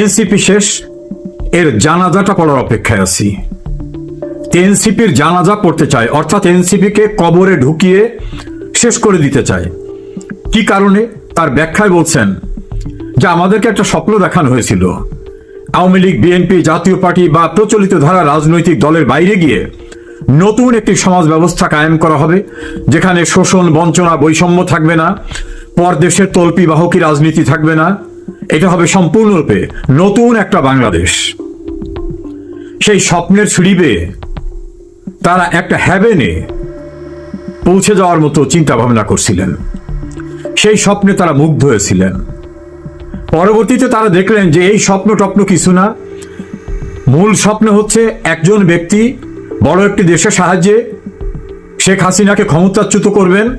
NCP শেষ, এর জানাজাটা পড়ার অপেক্ষায় আছি। এনসিপির জানাজা পড়তে চায়, অর্থাৎ এনসিপিকে কবরে ঢুকিয়ে শেষ করে দিতে চায়। কি কারণে? তার ব্যাখ্যায় বলছেন, যে আমাদেরকে একটা স্বপ্ন দেখানো হয়েছিল। Awami league, BNP, Jatiya party বা প্রচলিত ধারা রাজনৈতিক দলের বাইরে গিয়ে নতুন একটি সমাজ ব্যবস্থা কায়েম করা হবে, যেখানে শোষণ, বঞ্চনা, বৈষম্য থাকবে না, পরদেশের তল্পি বাহকী রাজনীতি থাকবে না এটা হবে সম্পূর্ণরূপে নতুন একটা বাংলাদেশ। সেই স্বপ্নের ছড়িবে তারা একটা হ্যাভেনে পৌঁছে যাওয়ার মতো চিন্তা ভাবনা করছিলেন। সেই স্বপ্নে তারা মুগ্ধ হয়েছিলেন। পরবর্তীতে তারা দেখলেন যে এই স্বপ্ন টপ্ন কিছু না। মূল স্বপ্ন হচ্ছে একজন ব্যক্তি বড় একটি দেশের সাহায্যে শেখ হাসিনাকে ক্ষমতাচ্যুত করবেন।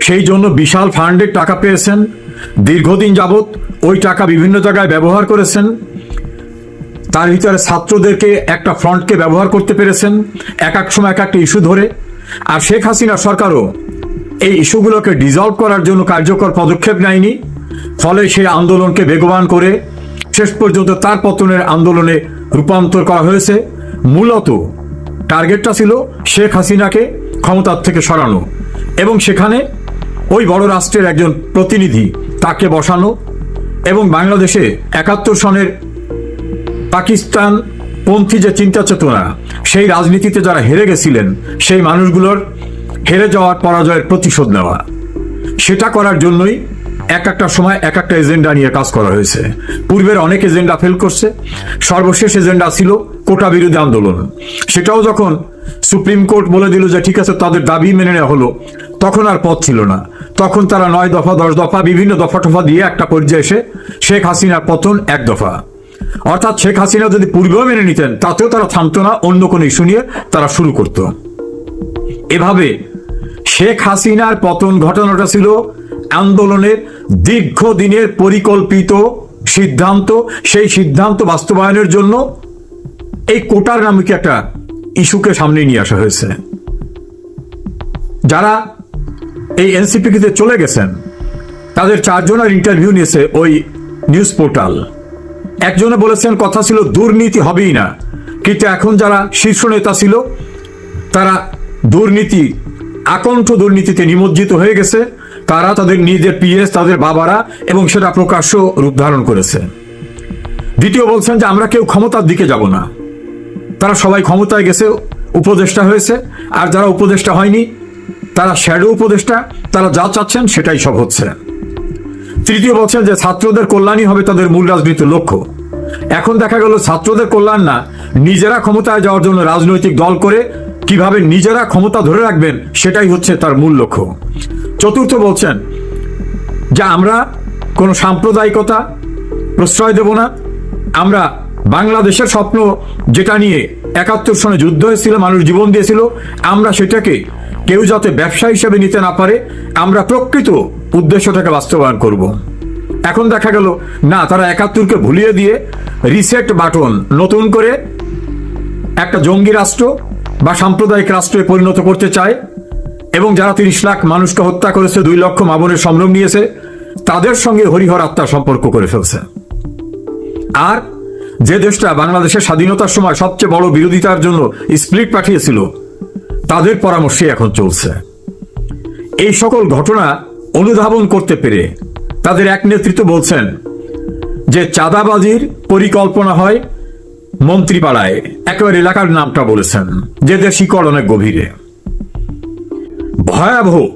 সেই জন্য বিশাল ফান্ডের টাকা পেয়েছেন। দীর্ঘদিন যাবৎ ওই টাকা বিভিন্ন জায়গায় ব্যবহার করেছেন। তার ভিতরে ছাত্রদেরকে একটা ফ্রন্টকে ব্যবহার করতে পেরেছেন, এক এক সময় এক একটা ইস্যু ধরে। আর শেখ হাসিনা সরকারও এই ইস্যুগুলোকে ডিজলভ করার জন্য কার্যকর পদক্ষেপ নেয়নি। ফলে সেই আন্দোলনকে বেগবান করে শেষ পর্যন্ত তার পতনের আন্দোলনে রূপান্তর করা হয়েছে। মূলত টার্গেটটা ছিল শেখ হাসিনাকে ক্ষমতার থেকে সরানো এবং সেখানে ওই বড় রাষ্ট্রের একজন প্রতিনিধি তাকে বসানো। এবং বাংলাদেশে একাত্তর সনের পাকিস্তান পন্থী যে চিন্তা চেতনা, সেই রাজনীতিতে যারা হেরে গেছিলেন, সেই মানুষগুলোর হেরে যাওয়ার পরাজয়ের প্রতিশোধ নেওয়া। সেটা করার জন্যই এক একটা সময় এক একটা এজেন্ডা নিয়ে কাজ করা হয়েছে। পূর্বের অনেক এজেন্ডা ফেল করছে, সর্বশেষ এজেন্ডা ছিল কোটা বিরোধী আন্দোলন। সেটাও যখন সুপ্রিম কোর্ট বলে দিল যে ঠিক আছে, তাদের দাবি মেনে নেওয়া হলো, তখন আর পথ ছিল না। তখন তারা নয় দফা, দশ দফা, বিভিন্ন দফা টফা দিয়ে একটা পর্যায়ে এসে শেখ হাসিনার পতন এক দফা। অর্থাৎ শেখ হাসিনা যদি পূর্বেও মেনে নিতেন, তাতেও তারা থামতো না, অন্য কোনো ইস্যু নিয়ে তারা শুরু করত। এভাবে শেখ হাসিনার পতন ঘটনাটা ছিল আন্দোলনের দীর্ঘদিনের পরিকল্পিত সিদ্ধান্ত। সেই সিদ্ধান্ত বাস্তবায়নের জন্য এই কোটার নামকে একটা ইস্যুকে সামনে নিয়ে আসা হয়েছে। যারা এই এনসিপিতে চলে গেছেন, তাদের চারজনের ইন্টারভিউ নিয়েছে ওই নিউজ পোর্টাল। একজনে বলেছেন, কথা ছিল, দুর্নীতি হবেই না। কিন্তু এখন যারা শীর্ষ নেতা ছিল, তারা দুর্নীতি আকণ্ঠ দুর্নীতিতে নিমজ্জিত হয়ে গেছে। তারা তাদের নিজের পিএস, তাদের বাবারা, এবং সেটা প্রকাশ্য রূপ ধারণ করেছে। দ্বিতীয় বলছেন যে আমরা কেউ ক্ষমতার দিকে যাব না। তারা সবাই ক্ষমতায় গেছে, উপদেষ্টা হয়েছে। আর যারা উপদেষ্টা হয়নি, তারা শ্যাডো উপদেষ্টা, তারা যা চাচ্ছেন সেটাই সব হচ্ছে। তৃতীয় বলছেন যে ছাত্রদের কল্যাণই হবে তাদের মূল রাজনীতির লক্ষ্য। এখন দেখা গেল ছাত্রদের কল্যাণ না, নিজেরা ক্ষমতায় যাওয়ার জন্য রাজনৈতিক দল করে কীভাবে নিজেরা ক্ষমতা ধরে রাখবেন সেটাই হচ্ছে তার মূল লক্ষ্য চতুর্থ বলছেন, যে আমরা কোনো সাম্প্রদায়িকতা প্রশ্রয় দেব না আমরা বাংলাদেশের স্বপ্ন যেটা নিয়ে একাত্তর সনে যুদ্ধ হয়েছিল, মানুষ জীবন দিয়েছিল, আমরা সেটাকে কেউ যাতে ব্যবসা হিসেবে নিতে না পারে, আমরা প্রকৃত উদ্দেশ্যটাকে বাস্তবায়ন করব। এখন দেখা গেল, না, তারা একাত্তরকে ভুলিয়ে দিয়ে রিসেট বাটন নতুন করে একটা জঙ্গি রাষ্ট্র বা সাম্প্রদায়িক রাষ্ট্রে পরিণত করতে চায় এবং যারা তিরিশ লাখ মানুষকে হত্যা করেছে, দুই লক্ষ মাবনের সম্ভ্রম নিয়েছে, তাদের সঙ্গে হরিহর আত্মার সম্পর্ক করে ফেলছে। আর যে দেশটা বাংলাদেশের স্বাধীনতার সময় সবচেয়ে বড় বিরোধিতার জন্য স্প্লিট পাঠিয়েছিল, তাদের পরামর্শে এখন চলছে। এই সকল ঘটনা অনুধাবন করতে পেরে তাদের এক নেতৃত্ব বলছেন যে চাঁদাবাজির পরিকল্পনা হয় মন্ত্রীপাড়ায় একেবারে এলাকার নামটা বলেছেন, যে শিকড় গভীরে। ভয়াবহ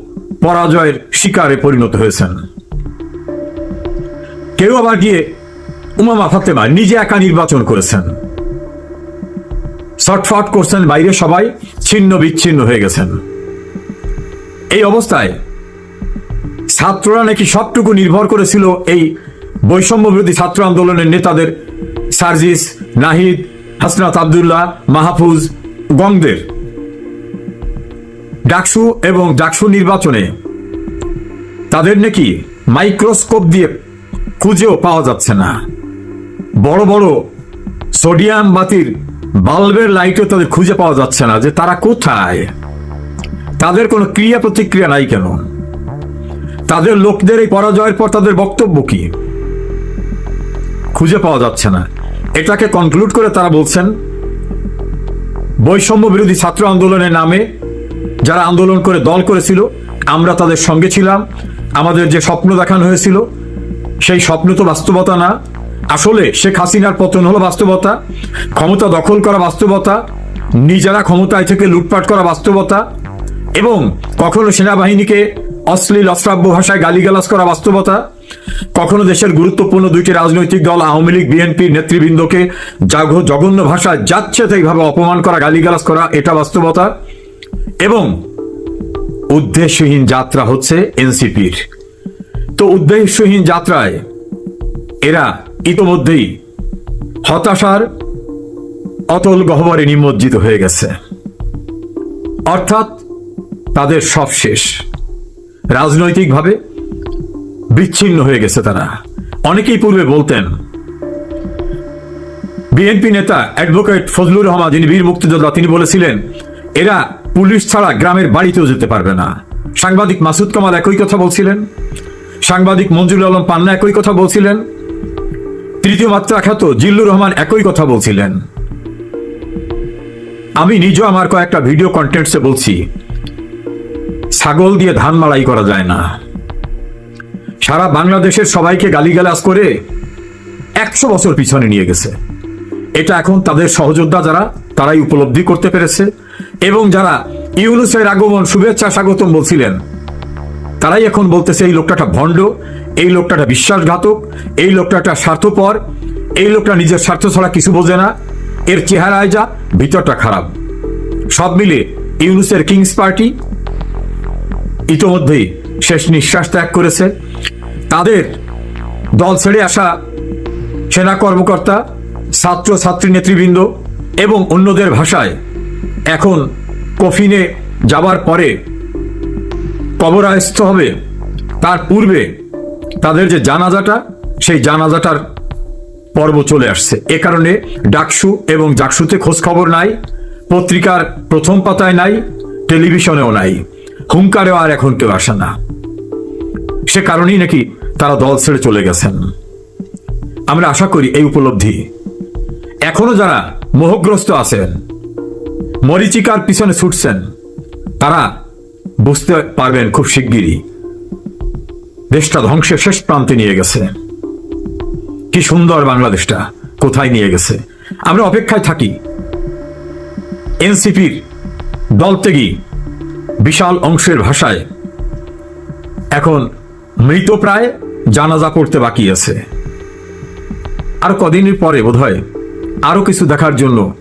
পরাজয়ের শিকারে পরিণত হয়েছেন। কেউ আবার গিয়ে উমামা ফাতেমা নিজে একা নির্বাচন করেছেন। শটফট করছেন বাইরে সবাই, ছিন্ন বিচ্ছিন্ন হয়ে গেছেন। এই অবস্থায় ছাত্ররা নাকি সবটুকু নির্ভর করেছিল এই বৈষম্য বিরোধী ছাত্র আন্দোলনের নেতাদের সার্জিস, নাহিদ, হাসনাত আবদুল্লাহ, মাহফুজ, গংদের। ডাকসু এবং ডাকসু নির্বাচনে তাদের নাকি মাইক্রোস্কোপ দিয়ে খুঁজেও পাওয়া যাচ্ছে না। বড় বড় সোডিয়াম বাতির বাল্বের লাইটও তাদের খুঁজে পাওয়া যাচ্ছে না যে তারা কোথায়। তাদের কোনো ক্রিয়া প্রতিক্রিয়া নাই কেন? তাদের লোকদের এই পরাজয়ের পর তাদের বক্তব্য কি? খুঁজে পাওয়া যাচ্ছে না। এটাকে কনক্লুড করে তারা বলছেন, বৈষম্য বিরোধী ছাত্র আন্দোলনের নামে যারা আন্দোলন করে দল করেছিল, আমরা তাদের সঙ্গে ছিলাম, আমাদের যে স্বপ্ন দেখানো হয়েছিল, সেই স্বপ্ন তো বাস্তবতা না। আসলে শেখ হাসিনার পতন হলো বাস্তবতা, ক্ষমতা দখল করা বাস্তবতা, নিজেরা ক্ষমতায় থেকে লুটপাট করা বাস্তবতা, এবং কখনো সেনাবাহিনীকে অশ্লীল, অশ্রাব্য ভাষায় গালিগালাজ করা বাস্তবতা। কখনো দেশের গুরুত্বপূর্ণ দুইটি রাজনৈতিক দল আওয়ামী লীগ, বিএনপি নেতৃবৃন্দকে জাগ- জঘন্য ভাষায় যাচ্ছে এইভাবে অপমান করা, গালিগালাজ করা, এটা বাস্তবতা? এবং উদ্দেশ্যহীন যাত্রা হচ্ছে এনসিপির। তো উদ্দেশ্যহীন যাত্রায় এরা ইতোমধ্যেই হতাশার অতল গহ্বরে নিমজ্জিত হয়ে গেছে। অর্থাৎ তাদের সব শেষ রাজনৈতিকভাবে বিচ্ছিন্ন হয়ে গেছে তারা। অনেকেই পূর্বে বলতেন, বিএনপি নেতা অ্যাডভোকেট ফজলুর রহমান, যিনি বীর মুক্তিযোদ্ধা, তিনি বলেছিলেন, এরা পুলিশ ছাড়া গ্রামের বাড়িতেও যেতে পারবে না। সাংবাদিক মাসুদ কামাল একই কথা বলছিলেন। সাংবাদিক মঞ্জুর আলম পান্না একই কথা বলছিলেন। তৃতীয় মাত্রা খ্যাত জিল্লুর রহমান একই কথা বলছিলেন। আমি নিজেও আমার কয়েকটা ভিডিও কন্টেন্টসে বলছি। ছাগল দিয়ে ধান মাড়াই করা যায় না। সারা বাংলাদেশের সবাইকে গালিগালাজ করে একশো বছর পিছনে নিয়ে গেছে। এটা এখন তাদের সহযোদ্ধা যারা, তারাই উপলব্ধি করতে পেরেছে এবং যারা ইউনুসের আগমন শুভেচ্ছা স্বাগতম বলছিলেন, তারাই এখন বলতেছে, এই লোকটাটা ভণ্ড, এই লোকটাটা বিশ্বাসঘাতক, এই লোকটাটা স্বার্থপর, এই লোকটা নিজের স্বার্থ ছাড়া কিছু বোঝে না, এর চেহারায় যা, ভিতরটা খারাপ। সব মিলে ইউনুসের কিংস পার্টি ইতোমধ্যেই শেষ নিঃশ্বাস ত্যাগ করেছে। তাদের দল ছেড়ে আসা সেনা কর্মকর্তা, ছাত্র, ছাত্রী, নেতৃবৃন্দ এবং অন্যদের ভাষায় এখন কফিনে যাবার পরে কবরায়স্থ হবে। তার পূর্বে তাদের যে জানাজাটা, সেই জানাজাটার পর্ব চলে আসছে। এ কারণে ডাকসু এবং জাকসুতে খোঁজ খবর নাই, পত্রিকার প্রথম পাতায় নাই, টেলিভিশনেও নাই। হুঙ্কারেও আর এখন কেউ আসে না। সে কারণেই নাকি তারা দল ছেড়ে চলে গেছেন। আমরা আশা করি এই উপলব্ধি। এখনও যারা মোহগ্রস্ত আছেন, মরিচিকার পিছনে ছুটছেন, তারা বুঝতে পারবেন খুব শিগগিরই দেশটা ধ্বংসের শেষ প্রান্তে নিয়ে গেছে। কি সুন্দর বাংলাদেশটা কোথায় নিয়ে গেছে। আমরা অপেক্ষায় থাকি। এনসিপির দল দলত্যাগী বিশাল অংশের ভাষায় এখন মৃত প্রায় জানাজা পড়তে বাকি আছে। আর কদিনের পরে বোধহয় আরও কিছু দেখার জন্য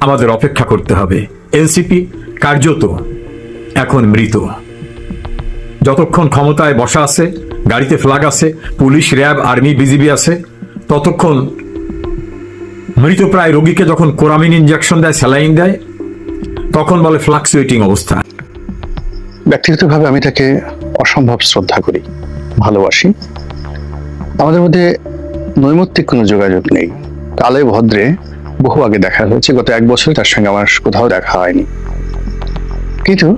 আমাদের অপেক্ষা করতে হবে। এনসিপি কার্যত এখন মৃত। যতক্ষণ ক্ষমতায় বসা আছে, গাড়িতে ফ্ল্যাগ আছে, পুলিশ, র্যাব, আর্মি, বিজিবি আছে, ততক্ষণ মৃতপ্রায় রোগীকে যখন কোরামিন ইঞ্জেকশন দেয়, স্যালাইন দেয়, তখন বলে ফ্লাকচুয়েটিং অবস্থা। ব্যক্তিগতভাবে আমি তাকে অসম্ভব শ্রদ্ধা করি। ভালোবাসি। আমাদের মধ্যে নৈমিত্তিক কোনো যোগাযোগ নেই। কালে ভদ্রে বহু আগে দেখা হয়েছে, গত এক বছরে তার সঙ্গে আমার কোথাও দেখা হয়নি। কিন্তু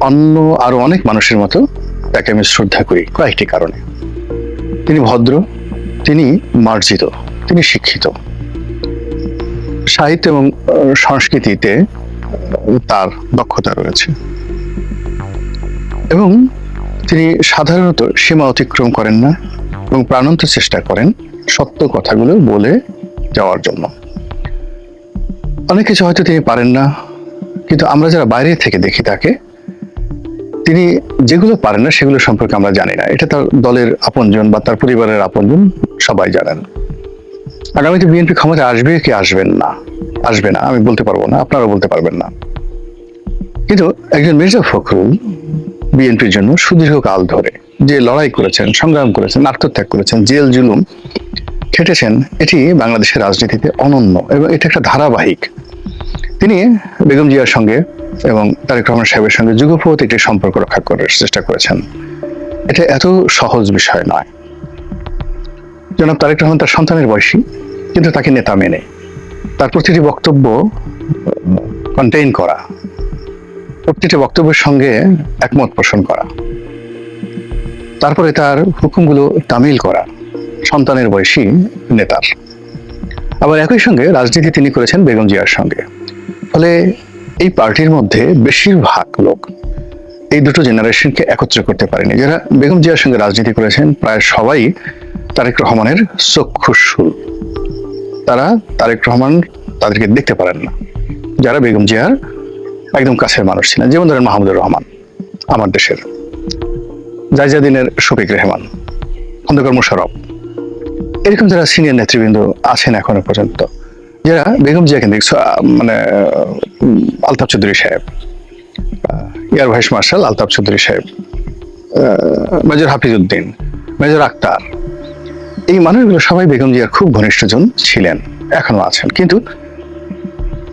অন্য আরও অনেক মানুষের মতো তাকে আমি শ্রদ্ধা করি কয়েকটি কারণে। তিনি ভদ্র, তিনি মার্জিত, তিনি শিক্ষিত। সাহিত্য এবং সংস্কৃতিতে তার দক্ষতা রয়েছে। এবং তিনি সাধারণত সীমা অতিক্রম করেন না এবং প্রাণন্ত চেষ্টা করেন সত্য কথাগুলো বলে যাওয়ার জন্য। অনেক কিছু হয়তো তিনি পারেন না, কিন্তু আমরা যারা বাইরে থেকে দেখি তাকে, তিনি যেগুলো পারেন না সেগুলো সম্পর্কে আমরা জানি না। এটা তার দলের আপনজন বা তার পরিবারের আপনজন সবাই জানেন। আগামীতে বিএনপি ক্ষমতা আসবে কি আসবেন না? আসবে না, আমি বলতে পারব না, আপনারাও বলতে পারবেন না। কিন্তু একজন মির্জা ফখরুল বিএনপির জন্য সুদীর্ঘকাল ধরে যে লড়াই করেছেন, সংগ্রাম করেছেন, আত্মত্যাগ করেছেন, জেল, জুলুম খেটেছেন, এটি বাংলাদেশের রাজনীতিতে অনন্য এবং এটা একটা ধারাবাহিক। তিনি বেগম জিয়ার সঙ্গে এবং তারেক রহমান সাহেবের সঙ্গে যুগপথ একটি সম্পর্ক রক্ষা করার চেষ্টা করেছেন। এটা এত সহজ বিষয় নয়। জনাব তারেক রহমান তার সন্তানের বয়সী, কিন্তু তাকে নেতা মেনে। তার প্রতিটি বক্তব্য কন্টেইন করা। প্রতিটি বক্তব্যের সঙ্গে একমত পোষণ করা। তারপরে তার হুকুমগুলো তামিল করা, সন্তানের বয়সী নেতার। আবার একই সঙ্গে রাজনীতি তিনি করেছেন বেগম জিয়ার সঙ্গে। ফলে এই পার্টির মধ্যে বেশিরভাগ লোক এই দুটো জেনারেশনকে একত্র করতে পারেনি। যারা বেগম জিয়ার সঙ্গে রাজনীতি করেছেন, প্রায় সবাই তারেক রহমানের চক্ষুশুল তারা তারেক রহমান তাদেরকে দেখতে পারেন না। যারা বেগম জিয়ার একদম কাছের মানুষ ছিলেন। যেমন ধরেন মাহমুদুর রহমান, আমার দেশের জাইজাদিনের শফিক রেহমান, খন্দকার মুশারফ এরকম যারা সিনিয়র নেতৃবৃন্দ আছেন এখনও পর্যন্ত, যারা বেগম জিয়া কেন্দ্রিক মানে Altaf Chowdhury Saheb air vice marshal Altaf Chowdhury Saheb major Hafizuddin, major Akter, এই মানুষগুলো সবাই বেগম জিয়ার খুব ঘনিষ্ঠজন ছিলেন, এখনও আছেন। কিন্তু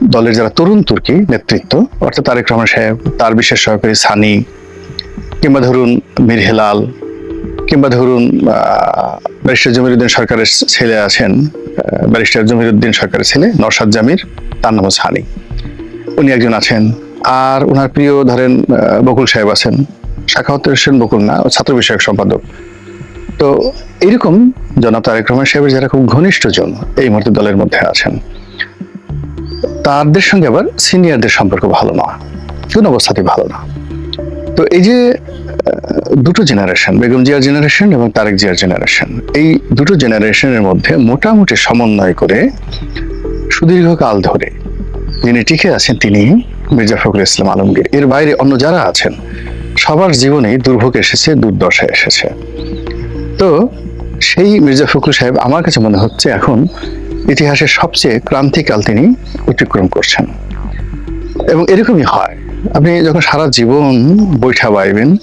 দলের যারা তরুণ তুর্কি নেতৃত্ব, অর্থাৎ তারেক রহমান সাহেব, তার বিশেষ সহকারী সানি, কিংবা ধরুন মীর হেলাল, কিংবা ধরুন ব্যারিস্টার জমিরুদ্দিন সরকারের ছেলে আছেন ব্যারিস্টার জমিরুদ্দিন সরকারের ছেলে নরসাদ জামির, তার নাম হানি। উনি একজন আছেন। আর ওনার প্রিয় ধরেন বকুল সাহেব আছেন। শাখাওয়াত হোসেন বকুল না ছাত্র বিষয়ক সম্পাদক। তো এইরকম জনাব তারেক রহমান সাহেবের যারা খুব ঘনিষ্ঠজন এই মুহূর্তে দলের মধ্যে আছেন। তাদের সঙ্গে আবার সিনিয়রদের সম্পর্ক ভালো না। কোন অবস্থাতেই ভালো না। তো এই যে দুটো জেনারেশন বেগম জিয়ার জেনারেশন এবং তারেক জিয়ার জেনারেশন এই দুটো জেনারেশনের মধ্যে মোটামুটি সমন্বয় করে সুদীর্ঘকাল ধরে যিনি টিকে আছেন তিনি মির্জা ফখরুল ইসলাম আলমগীর। এর বাইরে অন্য যারা আছেন, সবার জীবনেই দুর্ভোগ এসেছে, দুর্দশা এসেছে। তো সেই মির্জা ফখরুল সাহেব আমার কাছে মনে হচ্ছে এখন ইতিহাসের সবচেয়ে ক্রান্তিকাল তিনি অতিক্রম করছেন। এবং এরকমই হয়। আপনি যখন সারা জীবন বৈঠা বাইবেন,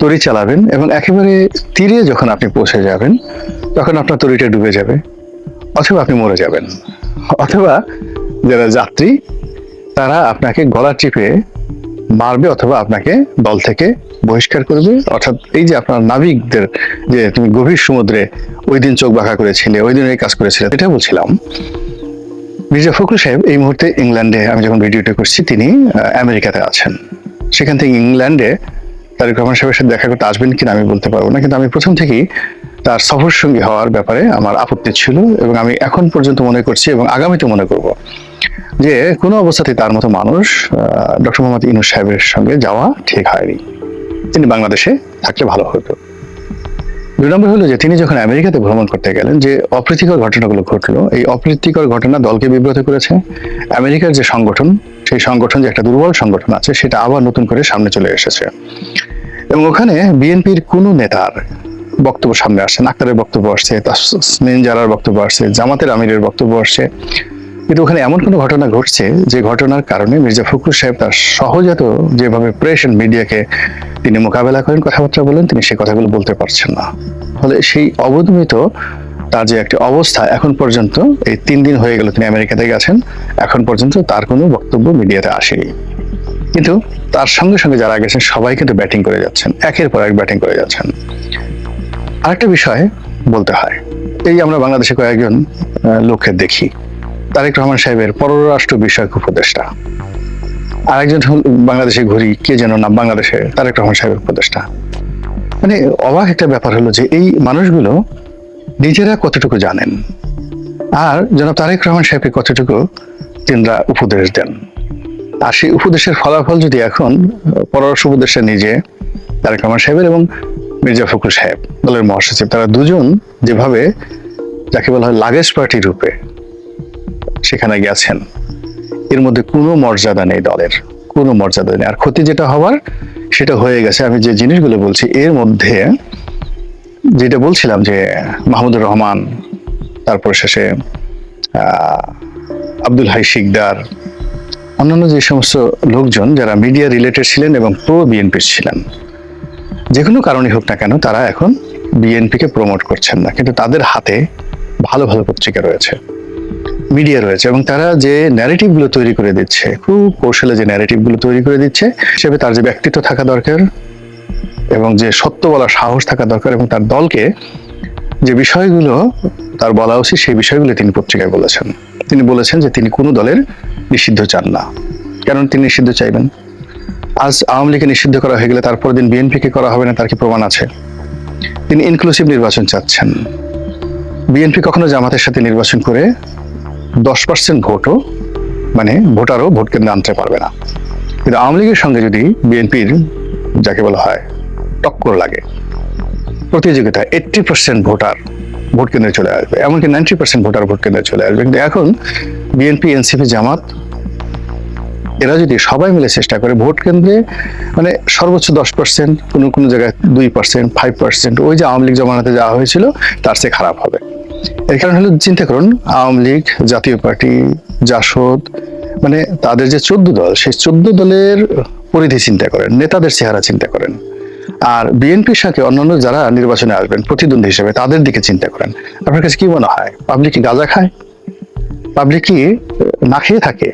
তরি চালাবেন এবং একেবারে তীরে যখন আপনি পৌঁছে যাবেন, তখন আপনার তরিটা ডুবে যাবে অথবা আপনি মরে যাবেন। অথবা যারা যাত্রী, তারা আপনাকে গলা টিপে মারবে অথবা আপনাকে দল থেকে বহিষ্কার করবে অর্থাৎ এই যে আপনার নাবিকদের যে তুমি গভীর সমুদ্রে ওই দিন চোখ বাঁকা করেছিলে, ওই দিন এই কাজ করেছিলে, এটা বলছিলাম। মির্জা ফখরুল সাহেব এই মুহূর্তে ইংল্যান্ডে, আমি যখন ভিডিওটা করছি, তিনি আমেরিকাতে আছেন। সেখান থেকে ইংল্যান্ডে তারেক রহমান সাহেবের সাথে দেখা করতে আসবেন কিনা আমি বলতে পারব না, কিন্তু আমি প্রথম থেকেই তার সফর সঙ্গী হওয়ার ব্যাপারে আমার আপত্তি ছিল এবং আমি এখন পর্যন্ত মনে করছি এবং আগামীতে মনে করব যে কোনো অবস্থাতে তার মতো মানুষ ডক্টর মোহাম্মদ ইনুস সাহেবের সঙ্গে যাওয়া ঠিক হয়নি। তিনি বাংলাদেশে থাকলে ভালো হতো। দুই নম্বর হলো যে তিনি যখন আমেরিকাতে ভ্রমণ করতে গেলেন, যে অপ্রীতিকর ঘটনাগুলো ঘটলো, এই অপ্রীতিকর ঘটনা দলকে বিব্রত করেছে। আমেরিকার যে সংগঠন, সেই সংগঠন যে একটা দুর্বল সংগঠন আছে, সেটা আবার নতুন করে সামনে চলে এসেছে। এবং ওখানে বিএনপির কোনো নেতার বক্তব্য সামনে আসছে নাক্তারের বক্তব্য আসছে তাসমিন জারার বক্তব্য আসছে, জামাতের আমিরের বক্তব্য আসছে। কিন্তু ওখানে এমন কোনো ঘটনা ঘটছে যে ঘটনার কারণে মির্জা ফখরুল সাহেব তার সহজাত যেভাবে প্রেস এন্ড মিডিয়াকে তিনি মোকাবেলা করেন, কথাবার্তা বলেন, তিনি সেই কথাগুলো বলতে পারছেন না। ফলে সেই অবদমিত তার যে একটি অবস্থা এখন পর্যন্ত, এই তিন দিন হয়ে গেল তিনি আমেরিকাতে গেছেন, এখন পর্যন্ত তার কোনো বক্তব্য মিডিয়াতে আসেনি। কিন্তু তার সঙ্গে সঙ্গে যারা গেছেন, সবাই কিন্তু ব্যাটিং করে যাচ্ছেন, একের পর এক ব্যাটিং করে যাচ্ছেন। আরেকটা বিষয় বলতে হয়, এই আমরা বাংলাদেশে কয়েকজন লোককে দেখি। তারেক রহমান সাহেবের পররাষ্ট্র বিষয়ক উপদেষ্টা। আরেকজন বাংলাদেশে ঘুরি কে যেন না, বাংলাদেশে তারেক রহমান সাহেবের উপদেষ্টা। মানে অবাক একটা ব্যাপার হলো যে এই মানুষগুলো নিজেরা কতটুকু জানেন? আর যেন তারেক রহমান সাহেবকে কতটুকু তিনরা উপদেশ দেন? আর সেই উপদেশের ফলাফল যদি এখন পররাষ্ট্র উপদেষ্টা নিজে তারেক রহমান সাহেবের এবং মির্জা ফখরুল সাহেব, দলের মহাসচিব, তারা দুজন যেভাবে যাকে বলা হয় লাগেজ পার্টি রূপে সেখানে গেছেন। এর মধ্যে কোনো মর্যাদা নেই দলের, কোনো মর্যাদা নেই। আর ক্ষতি যেটা হওয়ার, সেটা হয়ে গেছে। আমি যে জিনিসগুলো বলছি, এর মধ্যে যেটা বলছিলাম যে মাহমুদুর রহমান, তারপর শেষে আব্দুল হাই শিকদার, অন্যান্য যে সমস্ত লোকজন যারা মিডিয়া রিলেটেড ছিলেন এবং প্রো বিএনপির ছিলেন, যে কোনো কারণে হোক না কেন তারা এখন বিএনপিকে প্রমোট করছেন না। কিন্তু তাদের হাতে ভালো ভালো পত্রিকা রয়েছে। মিডিয়া রয়েছে এবং তারা যে ন্যারেটিভগুলো তৈরি করে দিচ্ছে, খুব কৌশলে যে ন্যারেটিভগুলো তৈরি করে দিচ্ছে হিসেবে তার যে ব্যক্তিত্ব থাকা দরকার এবং যে সত্য বলার সাহস থাকা দরকার এবং তার দলকে যে বিষয়গুলো তার বলা উচিত, সেই বিষয়গুলো তিনি পত্রিকায় বলেছেন। তিনি বলেছেন যে তিনি কোনো দলের নিষিদ্ধ চান না। কারণ তিনি নিষিদ্ধ চাইবেন? আজ আওয়ামী লীগকে নিষিদ্ধ করা হয়ে গেলে তারপর দিন বিএনপিকে করা হবে না, তার কি প্রমাণ আছে? তিনি ইনক্লুসিভ নির্বাচন চাচ্ছেন। বিএনপি কখনো জামাতের সাথে নির্বাচন করে দশ পার্সেন্ট ভোটও মানে ভোটারও ভোট কেন্দ্রে আনতে পারবে না। কিন্তু আওয়ামী লীগের সঙ্গে যদি বিএনপির, যাকে বলা হয়, টক্কর লাগে প্রতিযোগিতা এইট্টি পার্সেন্ট ভোটার ভোট কেন্দ্রে চলে আসবে, এমনকি নাইনটি পার্সেন্ট ভোটার ভোট কেন্দ্রে চলে আসবে। কিন্তু এখন বিএনপি, এনসিপি, জামাত, এরা যদি সবাই মিলে চেষ্টা করে ভোট কেন্দ্রে মানে সর্বোচ্চ দশ পার্সেন্ট কোনো কোনো জায়গায় দুই পার্সেন্ট ফাইভ পার্সেন্ট ওই যে আওয়ামী লীগ জমানাতে যাওয়া হয়েছিল, তার চেয়ে খারাপ হবে। এর কারণ হলো চিন্তা করুন, আওয়ামী লীগ, জাতীয় পার্টি, জাসদ মানে তাদের যে চোদ্দ দল, সেই চোদ্দ দলের পরিধি চিন্তা করেন, নেতাদের চেহারা চিন্তা করেন। আর বিএনপির সাথে অন্যান্য যারা নির্বাচনে আসবেন, প্রতিদ্বন্দ্বী হিসেবে তাদের দিকে চিন্তা করেন। আপনার কাছে কি মনে হয়, পাবলিক কি গাঁজা খায়? পাবলিক কি না খেয়ে থাকে?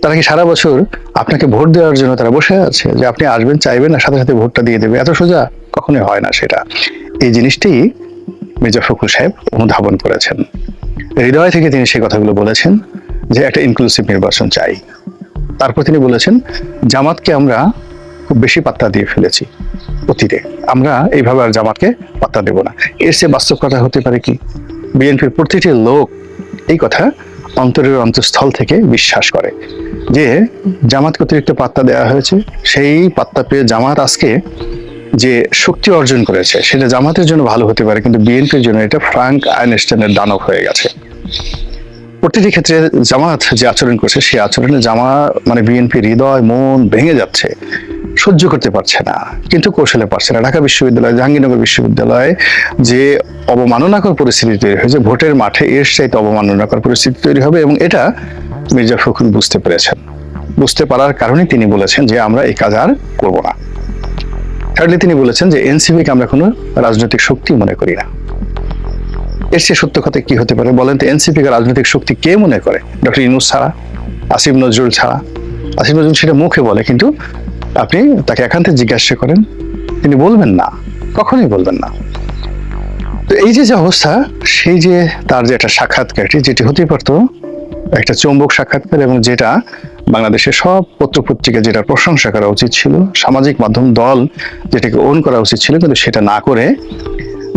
তারা কি সারা বছর আপনাকে ভোট দেওয়ার জন্য তারা বসে আছে, যে আপনি আসবেন, চাইবেন না সাথে সাথে ভোটটা দিয়ে দেবে? এত সোজা কখনোই হয় না সেটা। এই জিনিসটি মির্জা ফখরুল সাহেব অনুধাবন করেছেন। হৃদয় থেকে তিনি সেই কথাগুলো বলেছেন যে একটা ইনক্লুসিভ নির্বাচন চাই। তারপর তিনি বলেছেন, জামাতকে আমরা খুব বেশি পাত্তা দিয়ে ফেলেছি অতীতে। আমরা এইভাবে আর জামাতকে পাত্তা দেব না। এর চেয়ে বাস্তব কথা হতে পারে কি? বিএনপির প্রতিটি লোক এই কথা অন্তরের অন্তঃস্থল থেকে বিশ্বাস করে যে জামাতকে অতিরিক্ত পাত্তা দেওয়া হয়েছে। সেই পাত্তা পেয়ে জামাত আজকে যে শক্তি অর্জন করেছে, সেটা জামাতের জন্য ভালো হতে পারে, কিন্তু বিএনপির জন্য এটা ফ্রাঙ্ক আইনস্টাইনের দানব হয়ে গেছে। প্রতিটি ক্ষেত্রে জামাত যে আচরণ করছে, সেই আচরণে জামা মানে বিএনপি হৃদয়, মন ভেঙে যাচ্ছে। সহ্য করতে পারছে না, কিন্তু কৌশলে পারছে না। ঢাকা বিশ্ববিদ্যালয়, জাহাঙ্গীরনগর বিশ্ববিদ্যালয়ে যে অবমাননাকর পরিস্থিতি তৈরি হয়েছে, ভোটের মাঠে এর চাইতে অবমাননাকর পরিস্থিতি তৈরি হবে এবং এটা মির্জা ফখরুল বুঝতে পেরেছেন। বুঝতে পারার কারণে তিনি বলেছেন যে আমরা এই কাজ আর করব না। থার্ডলি তিনি বলেছেন যে এনসিপিকে আমরা কোনো রাজনৈতিক শক্তি মনে করি না। এর চেয়ে সত্য কথা কি হতে পারে বলেন তো? এনসিপি কে রাজনৈতিক শক্তি কে মনে করে? ডক্টর ইনুস ছাড়া, আসিফ নজরুল ছাড়া। আসিফ নজরুল সেটা মুখে বলে, কিন্তু আপনি তাকে একান্তে জিজ্ঞাসা করেন, তিনি বলবেন না। কখনোই বলবেন না। তো এই যে যে অবস্থা, সেই যে তার যে একটা সাক্ষাৎকারটি, যেটি হতে পারতো একটা চৌম্বক সাক্ষাৎকার এবং যেটা বাংলাদেশের সব পত্রপত্রিকা যেটা প্রশংসা করা উচিত ছিল, সামাজিক মাধ্যম দল যেটাকে ওন করা উচিত ছিল, কিন্তু সেটা না করে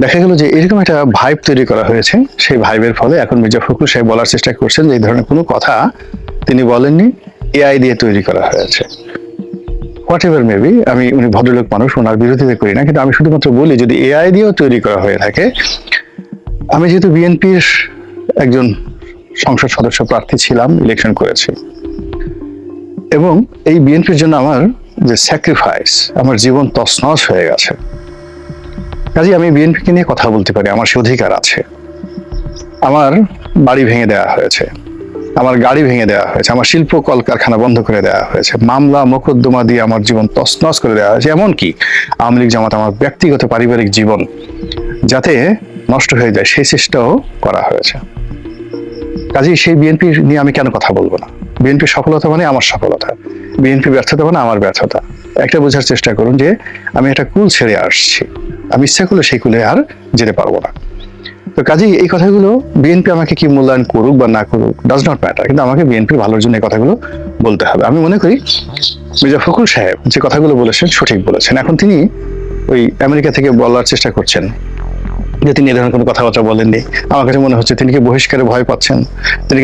দেখা গেল যে এরকম একটা ভাইব তৈরি করা হয়েছে। সেই ভাইবের ফলে এখন মির্জা ফখরুল সাহেব বলার চেষ্টা করছেন যে এই ধরনের কোনো কথা তিনি বলেননি এআই দিয়ে তৈরি করা হয়েছে। হোয়াট এভার মেবি আমি উনি ভদ্রলোক মানুষ, ওনার বিরোধিতা করি না, কিন্তু আমি শুধুমাত্র বলি যদি এআই দিয়েও তৈরি করা হয়ে থাকে, আমি যেহেতু বিএনপির একজন সংসদ সদস্য প্রার্থী ছিলাম ইলেকশন করেছি। এবং এই বিএনপির জন্য আমার যে স্যাক্রিফাইস আমার জীবন তছনছ হয়ে গেছে। কাজে আমি বিএনপিকে নিয়ে কথা বলতে পারি, আমার সে অধিকার আছে। আমার বাড়ি ভেঙে দেওয়া হয়েছে, আমার গাড়ি ভেঙে দেওয়া হয়েছে, আমার শিল্প কলকারখানা বন্ধ করে দেওয়া হয়েছে, মামলা, মোকদ্দমা দিয়ে আমার জীবন তছনছ করে দেওয়া হয়েছে, এমনকি আওয়ামী লীগ জামাত আমার ব্যক্তিগত পারিবারিক জীবন যাতে নষ্ট হয়ে যায় সেই চেষ্টাও করা হয়েছে। কাজেই সেই বিএনপি নিয়ে আমি কেন কথা বলব না? বিএনপির সফলতা মানে আমার সফলতা। বিএনপি ব্যর্থতা মানে আমার ব্যর্থতা। একটা বোঝার চেষ্টা করুন যে আমি একটা কুল ছেড়ে আসছি। আমি ইচ্ছা করলে সেই কুলে আর যেতে পারব না। তো কাজেই এই কথাগুলো বিএনপি আমাকে কি মূল্যায়ন করুক বা না করুক ডাজ নট ম্যাটার কিন্তু আমাকে বিএনপির ভালোর জন্য এই কথাগুলো বলতে হবে। আমি মনে করি মির্জা ফখরুল সাহেব যে কথাগুলো বলেছেন সঠিক বলেছেন। এখন তিনি ওই আমেরিকা থেকে বলার চেষ্টা করছেন যে তিনি এ ধরনের কোনো কথাবার্তা বলেননি। আমার কাছে মনে হচ্ছে তিনি কি বহিষ্কারে ভয় পাচ্ছেন? তিনি